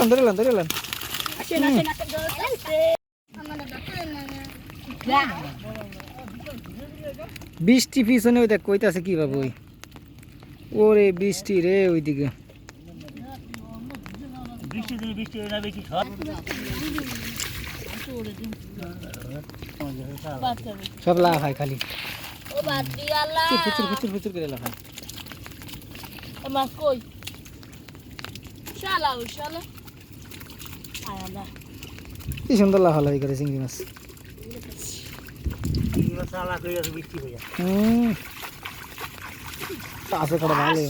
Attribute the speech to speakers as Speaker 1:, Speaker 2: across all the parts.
Speaker 1: এলাম ধরে এলাম ধরে এলাম
Speaker 2: আসেন আসেন আসেন আমাদের দোকানে না
Speaker 1: বৃষ্টি পিছনে ওই দেখ কইতাছে কি বাবু ওই। ওরে বৃষ্টি রে ওইদিকে।
Speaker 3: সব
Speaker 1: সব লাভ হয় খালি। করে লাভ হয়
Speaker 2: কই? শালা শালা। আয় আল্লাহ
Speaker 1: কি সুন্দর লাভ হয় করে চিংড়ি মাছ
Speaker 3: হয়ে হয়ে
Speaker 1: আছে কটা ভালো
Speaker 3: হয়ে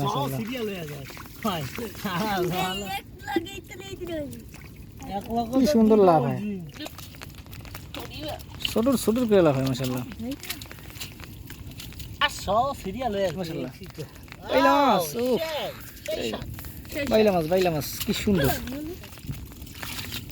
Speaker 3: হয়
Speaker 1: কি সুন্দর লাভ হয় ছোটর ছোটর করে লাভ হয় মাসাল্লাহ
Speaker 3: হয়ে
Speaker 1: বাইলা মাছ বাইলা মাছ কি সুন্দর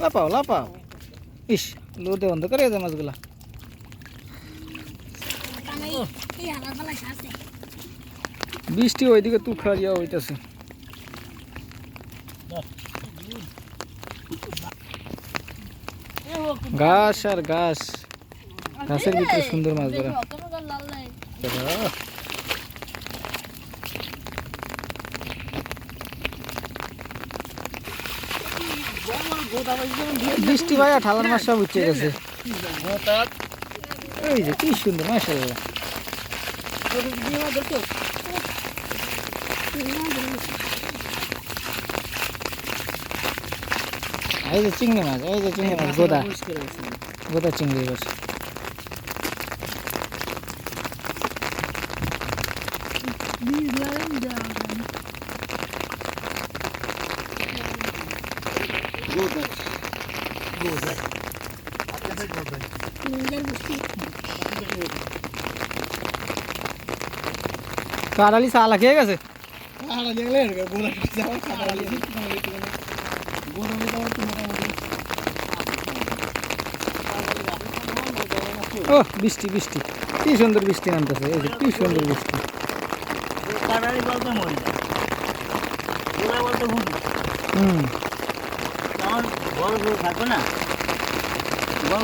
Speaker 1: লাপাও লাপাও ইস লোতে বন্ধ করে দেয় মাছগুলা। বৃষ্টি ওইদিকে তুখারিয়া হইতাছে। ঘাস আর ঘাস। ঘাসের ভিতরে সুন্দর মাছ ধরা। বৃষ্টি ভাইয়া ঠালার মাছ সব উঠে গেছে। এই যে কি সুন্দর মাসাল্লাহ এই যে চিংড়ি মাছ, এই যে চিংড়ি মাছ, গোদা। গোদা চিংড়ি মাছ। কারালি সালা খেয়ে গেছে? ও বৃষ্টি বৃষ্টি। কি সুন্দর বৃষ্টি নামতেছে এই যে কি সুন্দর বৃষ্টি। হুম।
Speaker 3: বড় থাকবে না বড়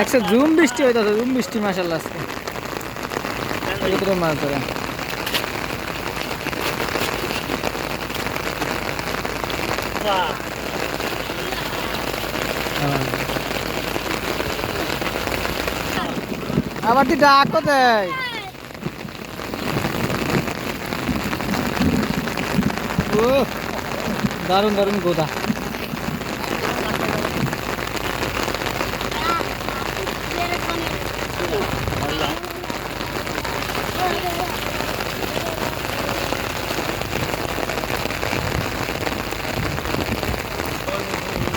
Speaker 1: একশো জুম বৃষ্টি হইতাছে, জুম বৃষ্টি মাসাল্লাহ আজকে। মাছ ধরা। হ্যাঁ। আবার তুই ডাক কোথায়? দারুণ গোদা।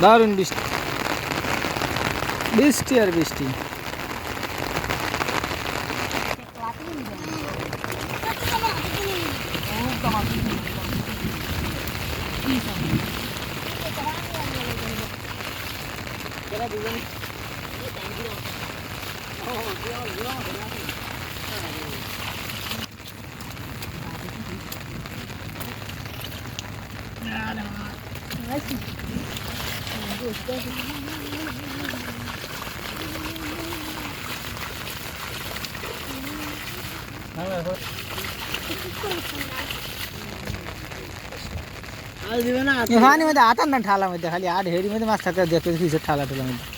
Speaker 1: দারুণ বৃষ্টি বৃষ্টি আর বৃষ্টি
Speaker 2: আর দিবে सोचते
Speaker 1: हैं तो आता ना ठालामध्ये तो, खाली आठ हेरीमध्ये तो मस्त देतो खिसत ठाला ठुलामध्ये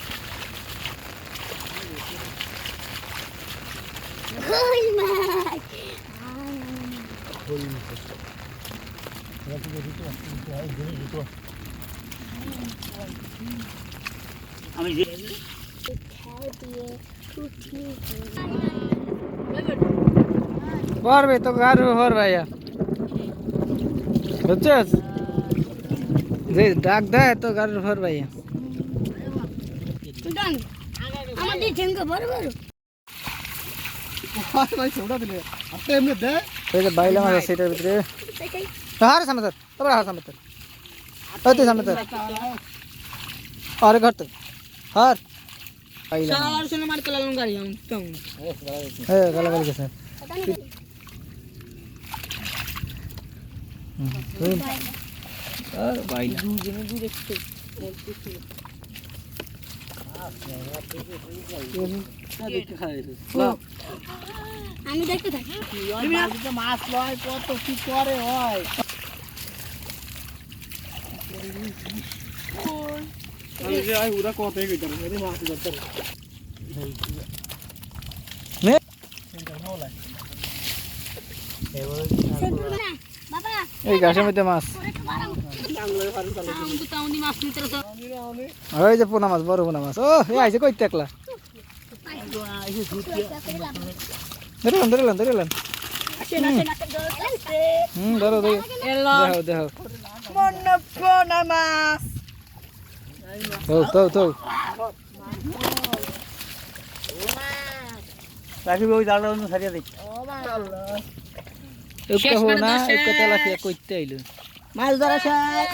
Speaker 1: Thank you.
Speaker 3: আমি যে
Speaker 1: পড়বে তো গার হর ভাইয়া বুঝছিস যে ডাক দেয় তো গার হর ভাইয়া
Speaker 2: আমাদের ঠেঙ্গা বড় বড়
Speaker 1: ওই যে বাইলে মাছ আছে এটার ভিতরে হার সামনে তোর তোর হার সামনে তোর ওই তুই সামনে তোর আরে ঘর তোর হার বাইলে
Speaker 2: সালার সঙ্গে মার কলাম গাড়ি আমি কেমন
Speaker 1: হ্যাঁ গালা গালি গেছে আর বাইলে
Speaker 2: আমি দেখতে থাকি
Speaker 3: মাছ লয় কত কি করে হয়
Speaker 1: নে
Speaker 2: বাবা
Speaker 1: এই ঘাসের মধ্যে মাছ। যে পোনা মাছ, বড় পোনা মাছ। ও এই আইছে কই দেখলা ধরলাম ধরলাম ধরলাম হুম। ধরো ধরো
Speaker 2: এলো।
Speaker 1: দেখো দেখো
Speaker 2: মনে পোনা মাছ
Speaker 1: তো তো তো
Speaker 3: রাখিব ওই জালটা অন্য সারিয়ে দিই
Speaker 1: একটা হো না একটা তেলাপিয়া কইতে আইলো।
Speaker 2: মাছ ধরা শেষ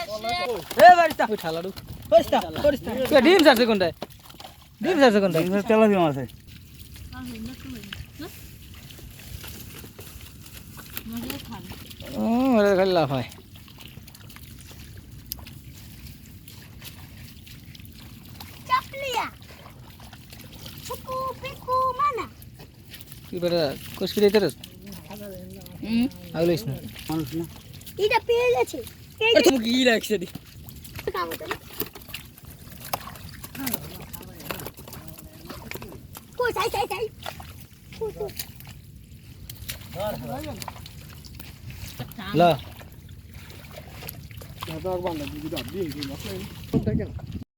Speaker 2: এ বাড়িটা।
Speaker 1: ওই ঠালাড়ু
Speaker 2: পরিষ্কার পরিষ্কার
Speaker 1: ডিম ছাড়ছে কোনটায়? ডিম ছাড়ছে কোনটায়?
Speaker 3: তেলা দিয়ে মাছে।
Speaker 1: ও ওরা খালি লাভ হয়
Speaker 2: চাপলিয়া চুকু পিকু মানা
Speaker 1: তুই বেটা কষকি দিতে রস
Speaker 2: হুম
Speaker 1: আগলিস না
Speaker 3: মানুষ না
Speaker 2: এটা পেয়ে গেছে
Speaker 1: তুমি কি লাগছে দি
Speaker 2: কই চাই চাই Lah.
Speaker 1: Nah,